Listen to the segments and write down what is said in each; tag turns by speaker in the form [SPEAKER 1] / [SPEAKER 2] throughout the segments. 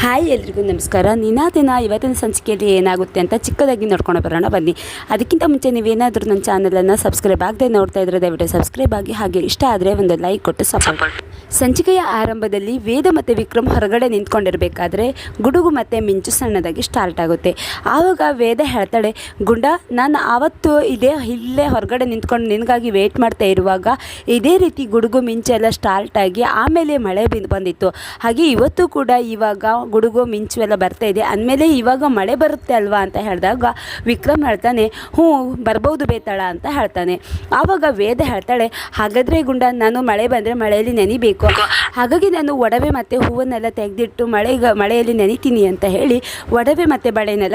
[SPEAKER 1] Hi ಎಲ್ರಿಗೂ ನಮಸ್ಕಾರ. ದಿನ ಇವತ್ತಿನ ಸಂಚಿಕೆಯಲ್ಲಿ ಏನಾಗುತ್ತೆ ಅಂತ ಚಿಕ್ಕದಾಗಿ ನೋಡ್ಕೊಂಡು ಬರೋಣ. ಬನ್ನಿ. ಅದಕ್ಕಿಂತ ಮುಂಚೆ ನೀವೇನಾದರೂ ನನ್ನ ಚಾನಲನ್ನು ಸಬ್ಸ್ಕ್ರೈಬ್ ಆಗದೆ ನೋಡ್ತಾ ಇದ್ರೆ ದಯವಿಟ್ಟು ಸಬ್ಸ್ಕ್ರೈಬ್ ಆಗಿ ಹಾಗೆ ಇಷ್ಟ ಆದರೆ ಒಂದು ಲೈಕ್ ಕೊಟ್ಟು ಸಪೋರ್ಟ್ ಸಂಚಿಕೆಯ ಆರಂಭದಲ್ಲಿ ವೇದ ಮತ್ತು ವಿಕ್ರಮ್ ಹೊರಗಡೆ ನಿಂತ್ಕೊಂಡಿರಬೇಕಾದ್ರೆ ಗುಡುಗು ಮತ್ತು ಮಿಂಚು ಸಣ್ಣದಾಗಿ ಸ್ಟಾರ್ಟ್ ಆಗುತ್ತೆ. ಆವಾಗ ವೇದ ಹೇಳ್ತಾಳೆ, ಗುಂಡ, ನಾನು ಆವತ್ತು ಇದೇ ಇಲ್ಲೇ ಹೊರಗಡೆ ನಿಂತ್ಕೊಂಡು ನಿನಗಾಗಿ ವೇಟ್ ಮಾಡ್ತಾ ಇರುವಾಗ ಇದೇ ರೀತಿ ಗುಡುಗು ಮಿಂಚು ಎಲ್ಲ ಸ್ಟಾರ್ಟ್ ಆಗಿ ಆಮೇಲೆ ಮಳೆ ಬಂದಿತ್ತು. ಹಾಗೆ ಇವತ್ತು ಕೂಡ ಇವಾಗ ಗುಡುಗು ಮಿಂಚು ಎಲ್ಲ ಬರ್ತಾ ಇದೆ. ಅಂದಮೇಲೆ ಇವಾಗ ಮಳೆ ಬರುತ್ತೆ ಅಲ್ವಾ ಅಂತ ಹೇಳಿದಾಗ ವಿಕ್ರಮ್ ಹೇಳ್ತಾನೆ, ಹ್ಞೂ, ಬರ್ಬೋದು ಬೇತಾಳ ಅಂತ ಹೇಳ್ತಾನೆ. ಆವಾಗ ವೇದ ಹೇಳ್ತಾಳೆ, ಹಾಗಾದರೆ ಗುಂಡ, ನಾನು ಮಳೆ ಬಂದರೆ ಮಳೆಯಲ್ಲಿ ನೆನಿಬೇಕು. ಹಾಗಾಗಿ ನಾನು ಒಡವೆ ಮತ್ತು ಹೂವನ್ನೆಲ್ಲ ತೆಗೆದಿಟ್ಟು ಮಳೆಗ ಮಳೆಯಲ್ಲಿ ನೆನಿತೀನಿ ಅಂತ ಹೇಳಿ ಒಡವೆ ಮತ್ತು ಬಳೆನೆಲ್ಲ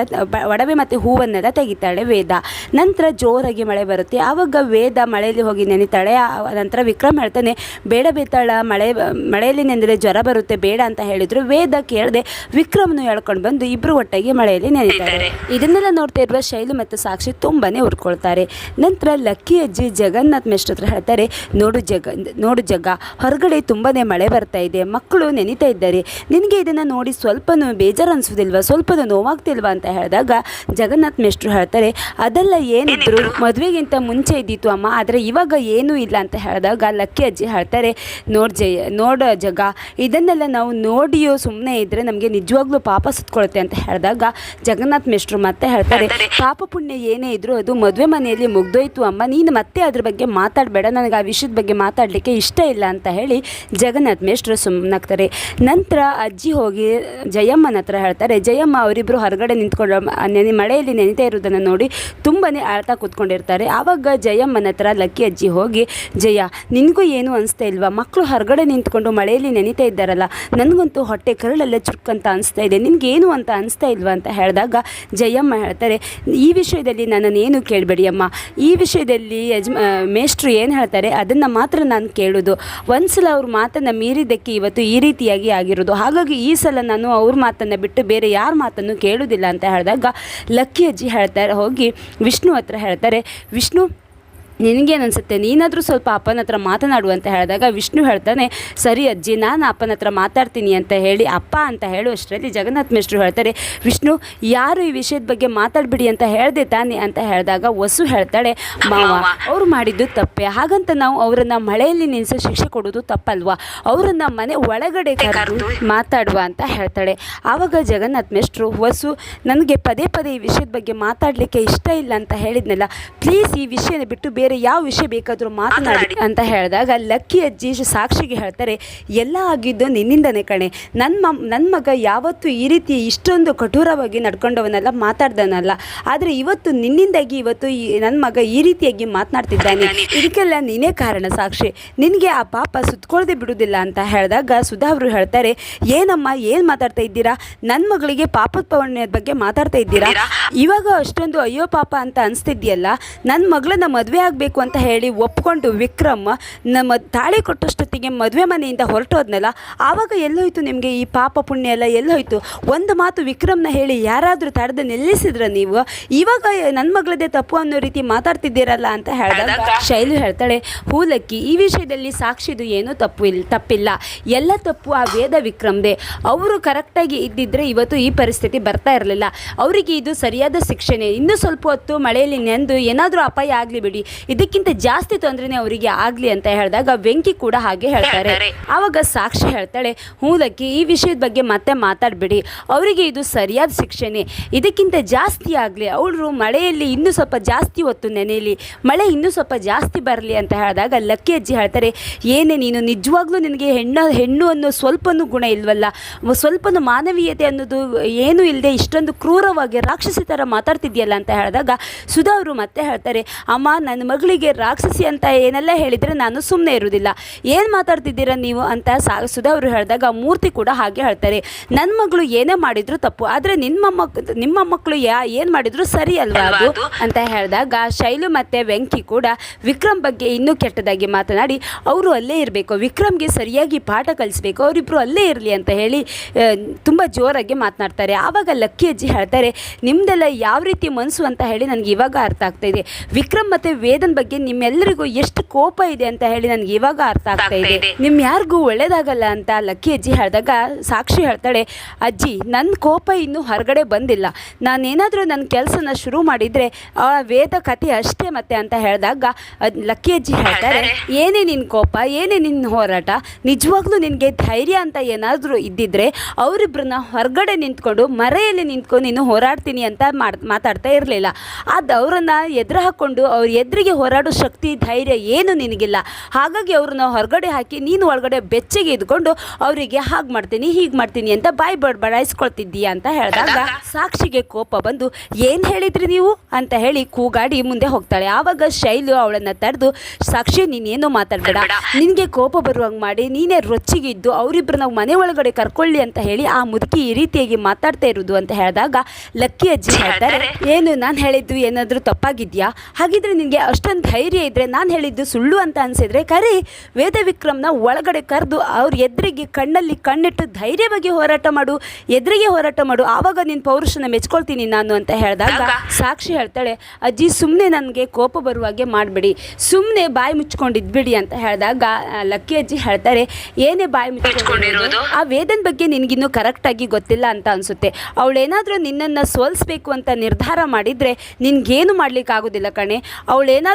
[SPEAKER 1] ಒಡವೆ ಮತ್ತು ಹೂವನ್ನೆಲ್ಲ ತೆಗಿತಾಳೆ ವೇದ. ನಂತರ ಜೋರಾಗಿ ಮಳೆ ಬರುತ್ತೆ. ಆವಾಗ ವೇದ ಮಳೆಯಲ್ಲಿ ಹೋಗಿ ನೆನಿತಾಳೆ. ನಂತರ ವಿಕ್ರಮ್ ಹೇಳ್ತಾನೆ, ಬೇಡ ಬೇತಾಳ, ಮಳೆ, ಮಳೆಯಲ್ಲಿ ನೆನೆದ್ರೆ ಜ್ವರ ಬರುತ್ತೆ, ಬೇಡ ಅಂತ ಹೇಳಿದ್ರು. ವೇದ ಕೇಳದೆ ವಿಕ್ರಮ್ನು ಹೇಳ್ಕೊಂಡು ಬಂದು ಇಬ್ಬರು ಒಟ್ಟಾಗಿ ಮಳೆಯಲ್ಲಿ ನೆನೆತಾರೆ ಇದನ್ನೆಲ್ಲ ನೋಡ್ತಾ ಇರುವ ಶೈಲು ಮತ್ತು ಸಾಕ್ಷಿ ತುಂಬಾನೇ ಉರ್ಕೊಳ್ತಾರೆ. ನಂತರ ಲಕ್ಕಿ ಅಜ್ಜಿ ಜಗನ್ನಾಥ್ ಮೆಸ್ಟ್ ಹೇಳ್ತಾರೆ, ನೋಡು ಜಗ ನೋಡು ಜಗ, ಹೊರಗಡೆ ತುಂಬಾನೇ ಮಳೆ ಬರ್ತಾ ಇದೆ. ಮಕ್ಕಳು ನೆನಿತಾ ಇದ್ದಾರೆ. ನಿನಗೆ ಇದನ್ನು ನೋಡಿ ಸ್ವಲ್ಪನೂ ಬೇಜಾರು ಅನಿಸೋದಿಲ್ವಾ ಸ್ವಲ್ಪನೂ ನೋವಾಗ್ತಿಲ್ವಾ ಅಂತ ಹೇಳಿದಾಗ ಜಗನ್ನಾಥ್ ಮೇಷ್ಟ್ರು ಹೇಳ್ತಾರೆ, ಅದೆಲ್ಲ ಏನಿದ್ರು ಮದುವೆಗಿಂತ ಮುಂಚೆ ಇದ್ದಿತ್ತು ಅಮ್ಮ. ಆದರೆ ಇವಾಗ ಏನೂ ಇಲ್ಲ ಅಂತ ಹೇಳಿದಾಗ ಲಕ್ಕಿ ಅಜ್ಜಿ ಹೇಳ್ತಾರೆ, ನೋಡ್ ಜಯ, ನೋಡ ಜಗ. ಇದನ್ನೆಲ್ಲ ನಾವು ನೋಡಿಯೋ ಸುಮ್ಮನೆ ಇದ್ದರೆ ನಮಗೆ ನಿಜವಾಗ್ಲೂ ಪಾಪ ಸುತ್ಕೊಳುತ್ತೆ ಅಂತ ಹೇಳಿದಾಗ ಜಗನ್ನಾಥ್ ಮೇಷ್ಟ್ರು ಮತ್ತೆ ಹೇಳ್ತಾರೆ, ಪಾಪ ಪುಣ್ಯ ಏನೇ ಇದ್ರೂ ಅದು ಮದುವೆ ಮನೆಯಲ್ಲಿ ಮುಗ್ದೋಯ್ತು ಅಮ್ಮ. ನೀನು ಮತ್ತೆ ಅದ್ರ ಬಗ್ಗೆ ಮಾತಾಡಬೇಡ. ನನಗೆ ಆ ವಿಷಯದ ಬಗ್ಗೆ ಮಾತಾಡಲಿಕ್ಕೆ ಇಷ್ಟ ಇಲ್ಲ ಅಂತ ಹೇಳಿ ಜಗನ್ನಾಥ್ ಮೇಷ್ಟ್ರು ಸುಮ್ಮನಾಗ್ತಾರೆ ನಂತರ ಅಜ್ಜಿ ಹೋಗಿ ಜಯಮ್ಮನ ಹತ್ರ ಹೇಳ್ತಾರೆ, ಜಯಮ್ಮ ಅವರಿಬ್ಬರು ಹೊರಗಡೆ ನಿಂತ್ಕೊಂಡು ನೆನೆ, ಮಳೆಯಲ್ಲಿ ನೆನಿತಾ ಇರೋದನ್ನು ನೋಡಿ ತುಂಬಾ ಅಳ್ತಾ ಕೂತ್ಕೊಂಡಿರ್ತಾರೆ. ಆವಾಗ ಜಯಮ್ಮನ ಹತ್ರ ಲಕ್ಕಿ ಅಜ್ಜಿ ಹೋಗಿ, ಜಯ, ನಿನಗೂ ಏನು ಅನಿಸ್ತಾ ಇಲ್ವಾ? ಮಕ್ಕಳು ಹೊರಗಡೆ ನಿಂತ್ಕೊಂಡು ಮಳೆಯಲ್ಲಿ ನೆನಿತಾ ಇದ್ದಾರಲ್ಲ, ನನಗಂತೂ ಹೊಟ್ಟೆ ಕರಳೆಲ್ಲ ಚುಕ್ಕಂತ ಅನಿಸ್ತಾ ಇದೆ. ನಿನಗೇನು ಅಂತ ಅನಿಸ್ತಾ ಇಲ್ವಾ? ಅಂತ ಹೇಳಿದಾಗ ಜಯಮ್ಮ ಹೇಳ್ತಾರೆ, ಈ ವಿಷಯದಲ್ಲಿ ನನ್ನನ್ನು ಏನು ಕೇಳಬೇಡಿ ಅಮ್ಮ. ಈ ವಿಷಯದಲ್ಲಿ ಯಜ್ ಮೇಷ್ಟ್ರು ಏನು ಹೇಳ್ತಾರೆ, ಅದನ್ನು ಮಾತ್ರ ನಾನು ಕೇಳೋದು. ಒಂದ್ಸಲ ಅವ್ರ ಮಾತನ್ನು ಮೀರಿದ್ದಕ್ಕೆ ಇವತ್ತು ಈ ರೀತಿಯಾಗಿ ಆಗಿರೋದು. ಹಾಗಾಗಿ ಈ ಸಲ ನಾನು ಅವ್ರ ಮಾತನ್ನು ಬಿಟ್ಟು ಬೇರೆ ಯಾರ ಮಾತನ್ನು ಕೇಳೋದಿಲ್ಲ ಅಂತ ಹೇಳಿದಾಗ ಲಕ್ಕಿ ಅಜ್ಜಿ ಹೇಳ್ತಾರೆ, ಹೋಗಿ ವಿಷ್ಣು ಹತ್ರ ಹೇಳ್ತಾರೆ, ವಿಷ್ಣು ನಿನಗೇನು ಅನಿಸುತ್ತೆ ನೀನಾದರೂ ಸ್ವಲ್ಪ ಅಪ್ಪನ ಹತ್ರ ಮಾತನಾಡು ಅಂತ ಹೇಳಿದಾಗ ವಿಷ್ಣು ಹೇಳ್ತಾನೆ, ಸರಿ ಅಜ್ಜಿ, ನಾನು ಅಪ್ಪನ ಹತ್ರ ಮಾತಾಡ್ತೀನಿ ಅಂತ ಹೇಳಿ, ಅಪ್ಪ ಅಂತ ಹೇಳುವಷ್ಟರಲ್ಲಿ ಜಗನ್ನಾಥ್ ಮಿಶ್ರು ಹೇಳ್ತಾರೆ, ವಿಷ್ಣು, ಯಾರು ಈ ವಿಷಯದ ಬಗ್ಗೆ ಮಾತಾಡ್ಬಿಡಿ ಅಂತ ಹೇಳಿದೆ ತಾನೆ? ಅಂತ ಹೇಳಿದಾಗ ವಸು ಹೇಳ್ತಾಳೆ, ಮಾವ, ಅವರು ಮಾಡಿದ್ದು ತಪ್ಪೆ. ಹಾಗಂತ ನಾವು ಅವರನ್ನು ಮಳೆಯಲ್ಲಿ ನಿಲ್ಲಿಸೋ ಶಿಕ್ಷೆ ಕೊಡೋದು ತಪ್ಪಲ್ವಾ? ಅವರನ್ನು ಮನೆ ಒಳಗಡೆ ಕರೆದು ಮಾತಾಡುವ ಅಂತ ಹೇಳ್ತಾಳೆ. ಆವಾಗ ಜಗನ್ನಾಥ್ ಮಿಶ್ರು ವಸು, ನನಗೆ ಪದೇ ಪದೇ ಈ ವಿಷಯದ ಬಗ್ಗೆ ಮಾತಾಡಲಿಕ್ಕೆ ಇಷ್ಟ ಇಲ್ಲ ಅಂತ ಹೇಳಿದ್ನಲ್ಲ ಪ್ಲೀಸ್ ಈ ವಿಷಯನ ಬಿಟ್ಟು ಬೇರೆ ಯಾವ ವಿಷಯ ಬೇಕಾದರೂ ಮಾತನಾಡಿ ಅಂತ ಹೇಳಿದಾಗ ಲಕ್ಕಿ ಅಜ್ಜಿ ಸಾಕ್ಷಿಗೆ ಹೇಳ್ತಾರೆ ಎಲ್ಲ ಆಗಿದ್ದು ನಿನ್ನಿಂದನೇ ಕಣೆ. ನನ್ನ ಮ ನನ್ನ ಮಗ ಯಾವತ್ತೂ ಈ ರೀತಿ ಇಷ್ಟೊಂದು ಕಠೋರವಾಗಿ ನಡ್ಕೊಂಡವನಲ್ಲ ಮಾತಾಡ್ದನಲ್ಲ. ಆದರೆ ಇವತ್ತು ನಿನ್ನಿಂದಾಗಿ ಇವತ್ತು ಈ ನನ್ನ ಮಗ ಈ ರೀತಿಯಾಗಿ ಮಾತನಾಡ್ತಿದ್ದಾನೆ. ಇದಕ್ಕೆಲ್ಲ ನೀನೇ ಕಾರಣ ಸಾಕ್ಷಿ. ನಿನಗೆ ಆ ಪಾಪ ಸುತ್ಕೊಳ್ದೆ ಬಿಡುವುದಿಲ್ಲ ಅಂತ ಹೇಳಿದಾಗ ಸುಧಾ ಅವರು ಹೇಳ್ತಾರೆ ಏನಮ್ಮ ಏನು ಮಾತಾಡ್ತಾ ಇದ್ದೀರಾ? ನನ್ನ ಮಗಳಿಗೆ ಪಾಪದ ಪವನ್ಯದ ಬಗ್ಗೆ ಮಾತಾಡ್ತಾ ಇದ್ದೀರಾ? ಇವಾಗ ಅಷ್ಟೊಂದು ಅಯ್ಯೋ ಪಾಪ ಅಂತ ಅನಿಸ್ತಿದ್ಯಲ್ಲ ನನ್ನ ಮಗಳನ್ನ ಮದುವೆ ಆಗಬೇಕು ಅಂತ ಹೇಳಿ ಒಪ್ಕೊಂಡು ವಿಕ್ರಮ್ ನಮ್ಮ ತಾಳಿ ಕೊಟ್ಟಷ್ಟೊತ್ತಿಗೆ ಮದುವೆ ಮನೆಯಿಂದ ಹೊರಟೋದ್ನಲ್ಲ ಆವಾಗ ಎಲ್ಲೋಯ್ತು ನಿಮಗೆ ಈ ಪಾಪ ಪುಣ್ಯ ಎಲ್ಲ ಎಲ್ಲೋಯ್ತು? ಒಂದು ಮಾತು ವಿಕ್ರಮ್ನ ಹೇಳಿ ಯಾರಾದರೂ ತಡೆದು ನಿಲ್ಲಿಸಿದ್ರ ನೀವು? ಇವಾಗ ನನ್ನ ಮಗಳದೇ ತಪ್ಪು ಅನ್ನೋ ರೀತಿ ಮಾತಾಡ್ತಿದ್ದೀರಲ್ಲ ಅಂತ ಹೇಳಿದಾಗ ಶೈಲು ಹೇಳ್ತಾಳೆ ಹೂಲಕ್ಕಿ ಈ ವಿಷಯದಲ್ಲಿ ಸಾಕ್ಷಿದು ಏನೂ ತಪ್ಪು ಇಲ್ಲ ತಪ್ಪಿಲ್ಲ. ಎಲ್ಲ ತಪ್ಪು ಆ ವೇದ ವಿಕ್ರಮ್ದೆ. ಅವರು ಕರೆಕ್ಟಾಗಿ ಇದ್ದಿದ್ರೆ ಇವತ್ತು ಈ ಪರಿಸ್ಥಿತಿ ಬರ್ತಾ ಇರಲಿಲ್ಲ. ಅವರಿಗೆ ಇದು ಸರಿಯಾದ ಶಿಕ್ಷಣೆ ಇನ್ನೂ ಸ್ವಲ್ಪ ಹೊತ್ತು ಮಳೆಯಲ್ಲಿ ನೆಂದು ಏನಾದರೂ ಅಪಾಯ ಆಗಲಿ ಬಿಡಿ. ಇದಕ್ಕಿಂತ ಜಾಸ್ತಿ ತೊಂದರೆನೇ ಅವರಿಗೆ ಆಗಲಿ ಅಂತ ಹೇಳಿದಾಗ ವೆಂಕಿ ಕೂಡ ಹಾಗೆ ಹೇಳ್ತಾರೆ. ಆವಾಗ ಸಾಕ್ಷಿ ಹೇಳ್ತಾಳೆ ಹೂಲಕ್ಕಿ ಈ ವಿಷಯದ ಬಗ್ಗೆ ಮತ್ತೆ ಮಾತಾಡಬೇಡಿ. ಅವರಿಗೆ ಇದು ಸರಿಯಾದ ಶಿಕ್ಷೆನೇ. ಇದಕ್ಕಿಂತ ಜಾಸ್ತಿ ಆಗಲಿ ಅವಳು ಮಳೆಯಲ್ಲಿ ಇನ್ನೂ ಸ್ವಲ್ಪ ಜಾಸ್ತಿ ಹೊತ್ತು ನೆನೆಯಲಿ ಮಳೆ ಇನ್ನೂ ಸ್ವಲ್ಪ ಜಾಸ್ತಿ ಬರಲಿ ಅಂತ ಹೇಳಿದಾಗ ಲಕ್ಕಿ ಅಜ್ಜಿ ಹೇಳ್ತಾರೆ ಏನೇ ನೀನು ನಿಜವಾಗ್ಲೂ ನಿನಗೆ ಹೆಣ್ಣು ಹೆಣ್ಣು ಅನ್ನೋ ಸ್ವಲ್ಪನೂ ಗುಣ ಇಲ್ವಲ್ಲ? ಸ್ವಲ್ಪನು ಸ್ವಲ್ಪನೂ ಮಾನವೀಯತೆ ಅನ್ನೋದು ಏನೂ ಇಲ್ಲದೆ ಇಷ್ಟೊಂದು ಕ್ರೂರವಾಗಿ ರಾಕ್ಷಸಿ ಥರ ಮಾತಾಡ್ತಿದ್ಯಲ್ಲ? ಅಂತ ಹೇಳಿದಾಗ ಸುಧಾ ಅವರು ಮತ್ತೆ ಹೇಳ್ತಾರೆ ಅಮ್ಮ ನನ್ನ ಮಗಳಿಗೆ ರಾಕ್ಷಸಿ ಅಂತ ಏನೆಲ್ಲ ಹೇಳಿದರೆ ನಾನು ಸುಮ್ಮನೆ ಇರುವುದಿಲ್ಲ. ಏನು ಮಾತಾಡ್ತಿದ್ದೀರಾ ನೀವು ಅಂತ ಸಾ ಸುಧಾ ಅವರು ಹೇಳಿದಾಗ ಮೂರ್ತಿ ಕೂಡ ಹಾಗೆ ಹೇಳ್ತಾರೆ. ನನ್ನ ಮಗಳು ಏನೇ ಮಾಡಿದ್ರು ತಪ್ಪು ಆದರೆ ನಿಮ್ಮ ಮಕ್ ನಿಮ್ಮ ಮಕ್ಕಳು ಯಾ ಏನು ಮಾಡಿದ್ರು ಸರಿ ಅಲ್ವಾ ಅದು? ಅಂತ ಹೇಳಿದಾಗ ಶೈಲು ಮತ್ತು ವೆಂಕಿ ಕೂಡ ವಿಕ್ರಮ್ ಬಗ್ಗೆ ಇನ್ನೂ ಕೆಟ್ಟದಾಗಿ ಮಾತನಾಡಿ ಅವರು ಅಲ್ಲೇ ಇರಬೇಕು ವಿಕ್ರಮ್ಗೆ ಸರಿಯಾಗಿ ಪಾಠ ಕಲಿಸ್ಬೇಕು ಅವರಿಬ್ಬರು ಅಲ್ಲೇ ಇರಲಿ ಅಂತ ಹೇಳಿ ತುಂಬ ಜೋರಾಗಿ ಮಾತನಾಡ್ತಾರೆ. ಆವಾಗ ಲಕ್ಕಿ ಅಜ್ಜಿ ಹೇಳ್ತಾರೆ ನಿಮ್ಮದೆಲ್ಲ ಯಾವ ರೀತಿ ಮನಸ್ಸು ಅಂತ ಹೇಳಿ ನನಗೆ ಇವಾಗ ಅರ್ಥ ಆಗ್ತಾ ಇದೆ. ವಿಕ್ರಮ್ ಮತ್ತು ವೇದ ವೇದನ್ ಬಗ್ಗೆ ನಿಮ್ಮೆಲ್ಲರಿಗೂ ಎಷ್ಟು ಕೋಪ ಇದೆ ಅಂತ ಹೇಳಿ ನನಗೆ ಇವಾಗ ಅರ್ಥ ಆಗ್ತಾ ಇದೆ. ನಿಮ್ ಯಾರಿಗೂ ಒಳ್ಳೇದಾಗಲ್ಲ ಅಂತ ಲಕ್ಕಿ ಅಜ್ಜಿ ಹೇಳಿದಾಗ ಸಾಕ್ಷಿ ಹೇಳ್ತಾಳೆ ಅಜ್ಜಿ ನನ್ನ ಕೋಪ ಇನ್ನೂ ಹೊರಗಡೆ ಬಂದಿಲ್ಲ. ನಾನೇನಾದರೂ ನನ್ನ ಕೆಲಸನ ಶುರು ಮಾಡಿದರೆ ಆ ವೇದ ಕಥೆ ಅಷ್ಟೇ ಮತ್ತೆ ಅಂತ ಹೇಳಿದಾಗ ಲಕ್ಕಿ ಅಜ್ಜಿ ಹೇಳ್ತಾರೆ ಏನೇ ನಿನ್ನ ಕೋಪ ಏನೇ ನಿನ್ನ ಹೋರಾಟ ನಿಜವಾಗ್ಲೂ ನಿನಗೆ ಧೈರ್ಯ ಅಂತ ಏನಾದರೂ ಇದ್ದಿದ್ರೆ ಅವರಿಬ್ಬರನ್ನ ಹೊರಗಡೆ ನಿಂತ್ಕೊಂಡು ಮರೆಯಲ್ಲಿ ನಿಂತ್ಕೊಂಡು ನೀನು ಹೋರಾಡ್ತೀನಿ ಅಂತ ಮಾಡ್ ಮಾತಾಡ್ತಾ ಇರಲಿಲ್ಲ. ಅದು ಅವರನ್ನು ಎದುರು ಹಾಕ್ಕೊಂಡು ಅವ್ರ ಎದುರಿಗೆ ಹೋರಾಡೋ ಶಕ್ತಿ ಧೈರ್ಯ ಏನು ನಿನಗಿಲ್ಲ. ಹಾಗಾಗಿ ಅವ್ರನ್ನ ಹೊರಗಡೆ ಹಾಕಿ ನೀನು ಒಳಗಡೆ ಬೆಚ್ಚಗೆ ಇದ್ಕೊಂಡು ಅವರಿಗೆ ಹಾಗೆ ಮಾಡ್ತೀನಿ ಹೀಗೆ ಮಾಡ್ತೀನಿ ಅಂತ ಬಾಯ್ ಬಡ್ ಬಡಾಯಿಸ್ಕೊಳ್ತಿದ್ದೀಯ ಅಂತ ಹೇಳಿದಾಗ ಸಾಕ್ಷಿಗೆ ಕೋಪ ಬಂದು ಏನು ಹೇಳಿದ್ರಿ ನೀವು? ಅಂತ ಹೇಳಿ ಕೂಗಾಡಿ ಮುಂದೆ ಹೋಗ್ತಾಳೆ. ಆವಾಗ ಶೈಲು ಅವಳನ್ನ ತಡೆದು ಸಾಕ್ಷಿ ನೀನೇನು ಮಾತಾಡ್ಬೇಡ. ನಿನಗೆ ಕೋಪ ಬರುವಂಗೆ ಮಾಡಿ ನೀನೇ ರೊಚ್ಚಿಗಿದ್ದು ಅವರಿಬ್ಬರನ್ನ ಮನೆ ಒಳಗಡೆ ಕರ್ಕೊಳ್ಳಿ ಅಂತ ಹೇಳಿ ಆ ಮುದುಕಿ ಈ ರೀತಿಯಾಗಿ ಮಾತಾಡ್ತಾ ಇರೋದು ಅಂತ ಹೇಳಿದಾಗ ಲಕ್ಕಿ ಅಜ್ಜಿ ಹೇಳ್ತಾರೆ ಏನು ನಾನು ಹೇಳಿದ್ದು ಏನಾದರೂ ತಪ್ಪಾಗಿದ್ಯಾ? ಹಾಗಿದ್ರೆ ನಿನಗೆ ಅಷ್ಟೊಂದು ಧೈರ್ಯ ಇದ್ದರೆ ನಾನು ಹೇಳಿದ್ದು ಸುಳ್ಳು ಅಂತ ಅನಿಸಿದ್ರೆ ಕರಿ ವೇದ ವಿಕ್ರಮ್ನ ಒಳಗಡೆ ಕರೆದು ಅವ್ರ ಎದುರಿಗೆ ಕಣ್ಣಲ್ಲಿ ಕಣ್ಣಿಟ್ಟು ಧೈರ್ಯವಾಗಿ ಹೋರಾಟ ಮಾಡು ಎದುರಿಗೆ ಹೋರಾಟ ಮಾಡು ಆವಾಗ ನಿನ್ನ ಪೌರುಷನ ಮೆಚ್ಕೊಳ್ತೀನಿ ನಾನು ಅಂತ ಹೇಳಿದಾಗ ಸಾಕ್ಷಿ ಹೇಳ್ತಾಳೆ ಅಜ್ಜಿ ಸುಮ್ಮನೆ ನನಗೆ ಕೋಪ ಬರುವಾಗೆ ಮಾಡಬೇಡಿ ಸುಮ್ಮನೆ ಬಾಯಿ ಮುಚ್ಕೊಂಡಿದ್ಬಿಡಿ ಅಂತ ಹೇಳಿದಾಗ ಲಕ್ಕಿ ಅಜ್ಜಿ ಹೇಳ್ತಾರೆ ಏನೇ ಬಾಯಿ ಮುಚ್ಕೊಂಡಿರೋದು? ಆ ವೇದನ್ ಬಗ್ಗೆ ನಿನಗಿನ್ನೂ ಕರೆಕ್ಟಾಗಿ ಗೊತ್ತಿಲ್ಲ ಅಂತ ಅನಿಸುತ್ತೆ. ಅವಳೇನಾದರೂ ನಿನ್ನನ್ನು ಸೋಲಿಸ್ಬೇಕು ಅಂತ ನಿರ್ಧಾರ ಮಾಡಿದರೆ ನಿನಗೇನು ಮಾಡ್ಲಿಕ್ಕೆ ಆಗೋದಿಲ್ಲ ಕಣೆ ಅವಳೇನಾದರೂ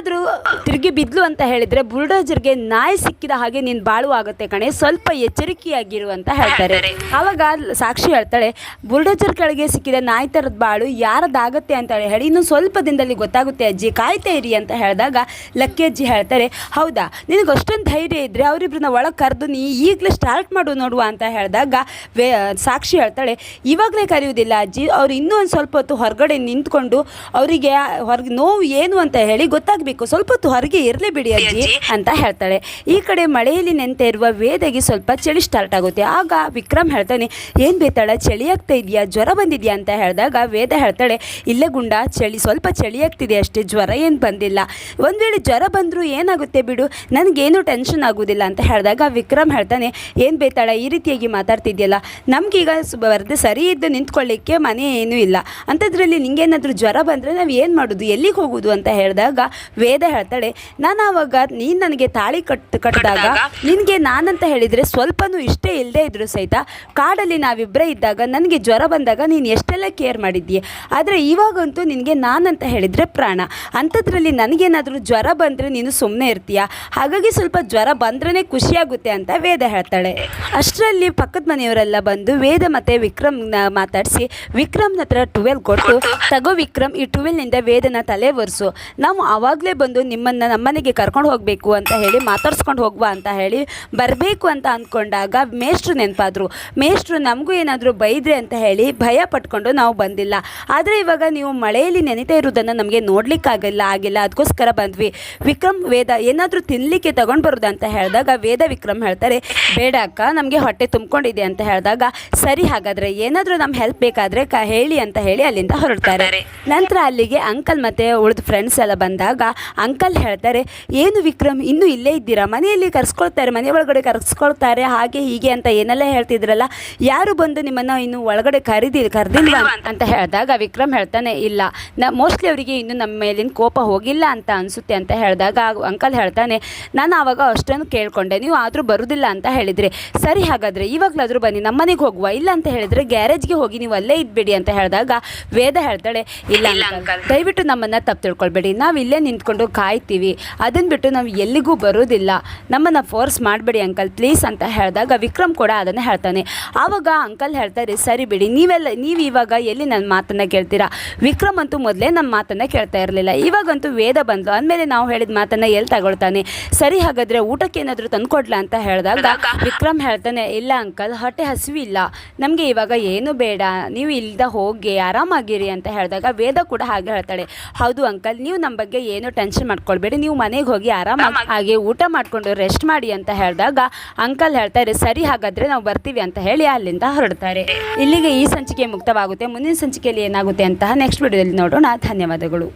[SPEAKER 1] ತಿರುಗಿ ಬಿದ್ಲು ಅಂತ ಹೇಳಿದರೆ ಬುಲ್ಡೋಜರ್ಗೆ ನಾಯಿ ಸಿಕ್ಕಿದ ಹಾಗೆ ನೀನು ಬಾಳು ಆಗುತ್ತೆ ಕಣೆ ಸ್ವಲ್ಪ ಎಚ್ಚರಿಕೆಯಾಗಿರು ಅಂತ ಹೇಳ್ತಾರೆ. ಆವಾಗ ಸಾಕ್ಷಿ ಹೇಳ್ತಾಳೆ ಬುಲ್ಡೋಜರ್ ಕೆಳಗೆ ಸಿಕ್ಕಿದ ನಾಯಿ ಥರದ ಬಾಳು ಯಾರದಾಗತ್ತೆ ಅಂತ ಹೇಳಿ ಇನ್ನು ಸ್ವಲ್ಪ ದಿನದಲ್ಲಿ ಗೊತ್ತಾಗುತ್ತೆ ಅಜ್ಜಿ ಕಾಯ್ತಾ ಇರಿ ಅಂತ ಹೇಳಿದಾಗ ಲಕ್ಕಿ ಅಜ್ಜಿ ಹೇಳ್ತಾರೆ ಹೌದಾ ನಿನಗೆ ಅಷ್ಟೊಂದು ಧೈರ್ಯ ಇದ್ದರೆ ಅವರಿಬ್ಬರನ್ನ ಒಳಗೆ ಕರೆದು ನೀ ಈಗಲೇ ಸ್ಟಾರ್ಟ್ ಮಾಡು ನೋಡುವ ಅಂತ ಹೇಳಿದಾಗ ವೇ ಸಾಕ್ಷಿ ಹೇಳ್ತಾಳೆ ಇವಾಗಲೇ ಕರೆಯುವುದಿಲ್ಲ ಅಜ್ಜಿ ಅವ್ರು ಇನ್ನೂ ಒಂದು ಸ್ವಲ್ಪ ಹೊತ್ತು ಹೊರಗಡೆ ನಿಂತ್ಕೊಂಡು ಅವರಿಗೆ ಹೊರಗೆ ನೋವು ಏನು ಅಂತ ಹೇಳಿ ಗೊತ್ತಾಗಬೇಕು. ಸ್ವಲ್ಪ ಹೊತ್ತು ಹೊರಗೆ ಇರಲಿ ಬಿಡಿ ಅಜ್ಜಿ ಅಂತ ಹೇಳ್ತಾಳೆ. ಈ ಕಡೆ ಮಳೆಯಲ್ಲಿ ನೆಂತ ಇರುವ ವೇದಗೆ ಸ್ವಲ್ಪ ಚಳಿ ಸ್ಟಾರ್ಟ್ ಆಗುತ್ತೆ. ಆಗ ವಿಕ್ರಮ್ ಹೇಳ್ತಾನೆ ಏನು ಬೇತಾಳ ಚಳಿ ಆಗ್ತಾ ಇದೆಯಾ? ಜ್ವರ ಬಂದಿದೆಯಾ? ಅಂತ ಹೇಳಿದಾಗ ವೇದ ಹೇಳ್ತಾಳೆ ಇಲ್ಲೇ ಗುಂಡ ಚಳಿ ಸ್ವಲ್ಪ ಚಳಿ ಆಗ್ತಿದೆ ಅಷ್ಟೇ ಜ್ವರ ಏನು ಬಂದಿಲ್ಲ. ಒಂದು ವೇಳೆ ಜ್ವರ ಬಂದರೂ ಏನಾಗುತ್ತೆ ಬಿಡು ನನಗೇನು ಟೆನ್ಷನ್ ಆಗೋದಿಲ್ಲ. ಅಂತ ಹೇಳಿದಾಗ ವಿಕ್ರಮ್ ಹೇಳ್ತಾನೆ ಏನು ಬೇತಾಳ ಈ ರೀತಿಯಾಗಿ ಮಾತಾಡ್ತಿದ್ಯಲ್ಲ? ನಮಗೀಗ ಬರೆದು ಸರಿ ಇದ್ದು ನಿಂತ್ಕೊಳ್ಳಿಕ್ಕೆ ಮನೆ ಏನೂ ಇಲ್ಲ. ಅಂಥದ್ರಲ್ಲಿ ನಿಂಗೇನಾದರೂ ಜ್ವರ ಬಂದರೆ ನಾವು ಏನು ಮಾಡೋದು? ಎಲ್ಲಿಗೆ ಹೋಗೋದು? ಅಂತ ಹೇಳಿದಾಗ ವೇದ ಹೇಳ್ತಾಳೆ ನಾನು ಆವಾಗ ನೀನು ನನಗೆ ತಾಳಿ ಕಟ್ ಕಟ್ಟಿದಾಗ ನಿನಗೆ ನಾನಂತ ಹೇಳಿದರೆ ಸ್ವಲ್ಪನೂ ಇಷ್ಟೇ ಇಲ್ಲದೆ ಇದ್ದರೂ ಸಹಿತ ಕಾಡಲ್ಲಿ ನಾವಿಬ್ಬರೇ ಇದ್ದಾಗ ನನಗೆ ಜ್ವರ ಬಂದಾಗ ನೀನು ಎಷ್ಟೆಲ್ಲ ಕೇರ್ ಮಾಡಿದ್ದೀಯ? ಆದರೆ ಇವಾಗಂತೂ ನಿನಗೆ ನಾನಂತ ಹೇಳಿದರೆ ಪ್ರಾಣ. ಅಂಥದ್ರಲ್ಲಿ ನನಗೇನಾದರೂ ಜ್ವರ ಬಂದರೆ ನೀನು ಸುಮ್ಮನೆ ಇರ್ತೀಯ? ಹಾಗಾಗಿ ಸ್ವಲ್ಪ ಜ್ವರ ಬಂದ್ರೇ ಖುಷಿಯಾಗುತ್ತೆ ಅಂತ ವೇದ ಹೇಳ್ತಾಳೆ. ಅಷ್ಟರಲ್ಲಿ ಪಕ್ಕದ ಮನೆಯವರೆಲ್ಲ ಬಂದು ವೇದ ಮತ್ತು ವಿಕ್ರಮ್ನ ಮಾತಾಡಿಸಿ ವಿಕ್ರಮ್ನ ಹತ್ರ ಟುವೆಲ್ ಕೊಟ್ಟು ತಗೋ ವಿಕ್ರಮ್ ಈ ಟುವೆಲ್ನಿಂದ ವೇದನ ತಲೆ ಒರೆಸು. ನಾವು ಆವಾಗಲೇ ಬಂದು ನಿಮ್ಮನ್ನು ನಮ್ಮನೆಗೆ ಕರ್ಕೊಂಡು ಹೋಗಬೇಕು ಅಂತ ಹೇಳಿ ಮಾತಾಡ್ಸ್ಕೊಂಡು ಹೋಗುವ ಅಂತ ಹೇಳಿ ಬರಬೇಕು ಅಂತ ಅಂದ್ಕೊಂಡಾಗ ಮೇಷ್ಟ್ರು ನೆನಪಾದ್ರು. ಮೇಷ್ಟ್ರು ನಮಗೂ ಏನಾದರೂ ಬೈದ್ರೆ ಅಂತ ಹೇಳಿ ಭಯ ಪಟ್ಕೊಂಡು ನಾವು ಬಂದಿಲ್ಲ. ಆದರೆ ಇವಾಗ ನೀವು ಮಳೆಯಲ್ಲಿ ನೆನೆತಾ ಇರೋದನ್ನು ನಮಗೆ ನೋಡಲಿಕ್ಕಾಗಲ್ಲ, ಆಗಿಲ್ಲ. ಅದಕ್ಕೋಸ್ಕರ ಬಂದ್ವಿ. ವಿಕ್ರಮ್ ವೇದ ಏನಾದರೂ ತಿನ್ನಲಿಕ್ಕೆ ತಗೊಂಡು ಬರೋದು ಅಂತ ಹೇಳಿದಾಗ ವೇದ ವಿಕ್ರಮ್ ಹೇಳ್ತಾರೆ, ಬೇಡ ಅಕ್ಕ, ನಮಗೆ ಹೊಟ್ಟೆ ತುಂಬಿಕೊಂಡಿದೆ ಅಂತ ಹೇಳಿದಾಗ, ಸರಿ ಹಾಗಾದರೆ, ಏನಾದರೂ ನಮ್ಮ ಹೆಲ್ಪ್ ಬೇಕಾದರೆ ಕ, ಹೇಳಿ ಅಂತ ಹೇಳಿ ಅಲ್ಲಿಂದ ಹೊರಡ್ತಾರೆ. ನಂತರ ಅಲ್ಲಿಗೆ ಅಂಕಲ್ ಮತ್ತು ಉಳಿದ ಫ್ರೆಂಡ್ಸ್ ಎಲ್ಲ ಬಂದಾಗ ಅಂಕಲ್ ಹೇಳ್ತಾರೆ ಏನು ವಿಕ್ರಮ್ ಇನ್ನೂ ಇಲ್ಲೇ ಇದ್ದೀರಾ? ಮನೆಯಲ್ಲಿ ಕರ್ಸ್ಕೊಳ್ತಾರೆ ಮನೆ ಒಳಗಡೆ ಕರ್ಸ್ಕೊಳ್ತಾರೆ ಹಾಗೆ ಹೀಗೆ ಅಂತ ಏನೆಲ್ಲ ಹೇಳ್ತಿದ್ರಲ್ಲ? ಯಾರು ಬಂದು ನಿಮ್ಮನ್ನು ಇನ್ನು ಒಳಗಡೆ ಕರೀದಿ ಕರೆದಿಲ್ಲ ಅಂತ. ಹೇಳಿದಾಗ ವಿಕ್ರಮ್ ಹೇಳ್ತಾನೆ ಇಲ್ಲ ನಾ ಮೋಸ್ಟ್ಲಿ ಅವರಿಗೆ ಇನ್ನು ನಮ್ಮ ಮೇಲಿನ ಕೋಪ ಹೋಗಿಲ್ಲ ಅಂತ ಅನಿಸುತ್ತೆ ಅಂತ ಹೇಳಿದಾಗ ಅಂಕಲ್ ಹೇಳ್ತಾನೆ ನಾನು ಆವಾಗ ಅಷ್ಟನ್ನು ಕೇಳಿಕೊಂಡೆ ನೀವು ಆದರೂ ಬರುವುದಿಲ್ಲ ಅಂತ ಹೇಳಿದರೆ. ಸರಿ ಹಾಗಾದರೆ ಇವಾಗಲಾದರೂ ಬನ್ನಿ ನಮ್ಮ ಮನೆಗೆ ಹೋಗುವ ಇಲ್ಲ ಅಂತ ಹೇಳಿದರೆ ಗ್ಯಾರೇಜ್ಗೆ ಹೋಗಿ ನೀವು ಅಲ್ಲೇ ಇದ್ಬಿಡಿ ಅಂತ ಹೇಳಿದಾಗ ವೇದ ಹೇಳ್ತಾಳೆ ಇಲ್ಲ ಅಂಕಲ್ ದಯವಿಟ್ಟು ನಮ್ಮನ್ನು ತಪ್ಪು ತಿಳ್ಕೊಳ್ಬೇಡಿ ನಾವು ಇಲ್ಲೇ ನಿಂತ್ಕೊಂಡು ಕಾಯ್ತೀವಿ. ಅದನ್ನು ಬಿಟ್ಟು ನಾವು ಎಲ್ಲಿಗೂ ಬರೋದಿಲ್ಲ. ನಮ್ಮನ್ನು ಫೋರ್ಸ್ ಮಾಡಬೇಡಿ ಅಂಕಲ್ ಪ್ಲೀಸ್ ಅಂತ ಹೇಳಿದಾಗ ವಿಕ್ರಮ್ ಕೂಡ ಅದನ್ನು ಹೇಳ್ತಾನೆ. ಆವಾಗ ಅಂಕಲ್ ಹೇಳ್ತಾರೆ, ಸರಿ ಬಿಡಿ, ನೀವೆಲ್ಲ, ನೀವು ಇವಾಗ ಎಲ್ಲಿ ನನ್ನ ಮಾತನ್ನು ಕೇಳ್ತೀರಾ? ವಿಕ್ರಮ್ ಅಂತೂ ಮೊದಲೇ ನಮ್ಮ ಮಾತನ್ನು ಕೇಳ್ತಾ ಇರಲಿಲ್ಲ. ಇವಾಗಂತೂ ವೇದ ಬಂದು ಅಂದಮೇಲೆ ನಾವು ಹೇಳಿದ ಮಾತನ್ನು ಎಲ್ಲಿ ತಗೊಳ್ತಾನೆ? ಸರಿ ಹಾಗಾದರೆ ಊಟಕ್ಕೆ ಏನಾದರೂ ತಂದುಕೊಡ್ಲಾ? ಅಂತ ಹೇಳಿದಾಗ ವಿಕ್ರಮ್ ಹೇಳ್ತಾನೆ, ಇಲ್ಲ ಅಂಕಲ್, ಹೊಟ್ಟೆ ಹಸಿವಿಲ್ಲ. ನಮಗೆ ಇವಾಗ ಏನು ಬೇಡ. ನೀವು ಇಲ್ಲದ ಹೋಗಿ ಆರಾಮಾಗಿರಿ ಅಂತ ಹೇಳಿದಾಗ ವೇದ ಕೂಡ ಹಾಗೆ ಹೇಳ್ತಾಳೆ. ಹೌದು ಅಂಕಲ್, ನೀವು ನಮ್ಮ ಬಗ್ಗೆ ಏನು ಟೆನ್ಷನ್ ಮಾಡ್ಕೊಳ್ಬೇಡಿ. ನೀವು ಮನೆಗೆ ಹೋಗಿ ಆರಾಮಾಗಿ ಹಾಗೆ ಊಟ ಮಾಡಿಕೊಂಡು ರೆಸ್ಟ್ ಮಾಡಿ ಅಂತ ಹೇಳಿದಾಗ ಅಂಕಲ್ ಹೇಳ್ತಾರೆ ಸರಿ ಹಾಗಾದರೆ ನಾವು ಬರ್ತೀವಿ ಅಂತ ಹೇಳಿ ಅಲ್ಲಿಂದ ಹೊರಡ್ತಾರೆ. ಇಲ್ಲಿಗೆ ಈ ಸಂಚಿಕೆ ಮುಕ್ತವಾಗುತ್ತೆ. ಮುಂದಿನ ಸಂಚಿಕೆಯಲ್ಲಿ ಏನಾಗುತ್ತೆ ಅಂತ ನೆಕ್ಸ್ಟ್ ವಿಡಿಯೋದಲ್ಲಿ ನೋಡೋಣ. ಧನ್ಯವಾದಗಳು.